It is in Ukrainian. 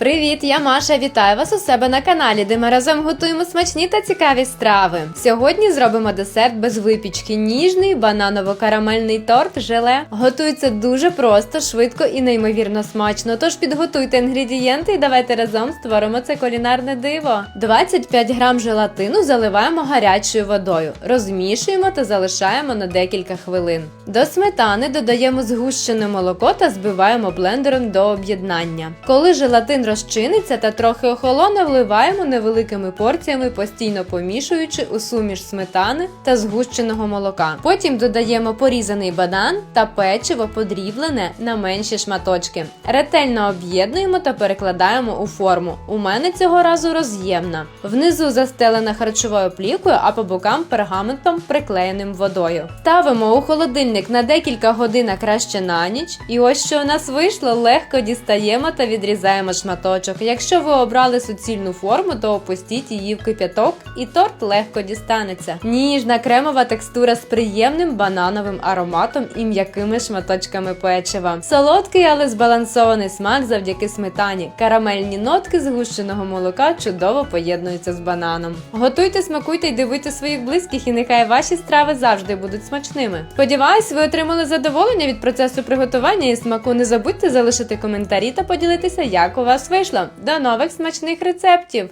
Привіт, я Маша. Вітаю вас у себе на каналі, де ми разом готуємо смачні та цікаві страви. Сьогодні зробимо десерт без випічки. Ніжний бананово-карамельний торт желе. Готується дуже просто, швидко і неймовірно смачно. Тож підготуйте інгредієнти і давайте разом створимо це кулінарне диво. 25 грам желатину заливаємо гарячою водою, розмішуємо та залишаємо на декілька хвилин. До сметани додаємо згущене молоко та збиваємо блендером до об'єднання. Коли желатин розчиниться та трохи охолоне, вливаємо невеликими порціями, постійно помішуючи у суміш сметани та згущеного молока. Потім додаємо порізаний банан та печиво подріблене на менші шматочки. Ретельно об'єднуємо та перекладаємо у форму. У мене цього разу роз'ємна. Внизу застелена харчовою плівкою, а по бокам пергаментом приклеєним водою. Ставимо у холодильник на декілька годин, краще на ніч. І ось що у нас вийшло, легко дістаємо та відрізаємо шматочок. Якщо ви обрали суцільну форму, то опустіть її в кип'яток, і торт легко дістанеться. Ніжна кремова текстура з приємним банановим ароматом і м'якими шматочками печива. Солодкий, але збалансований смак завдяки сметані. Карамельні нотки згущеного молока чудово поєднуються з бананом. Готуйте, смакуйте й дивуйте своїх близьких, і нехай ваші страви завжди будуть смачними. Сподіваюсь, ви отримали задоволення від процесу приготування і смаку. Не забудьте залишити коментарі та поділитися, як у вас вийшло. До нових смачних рецептів!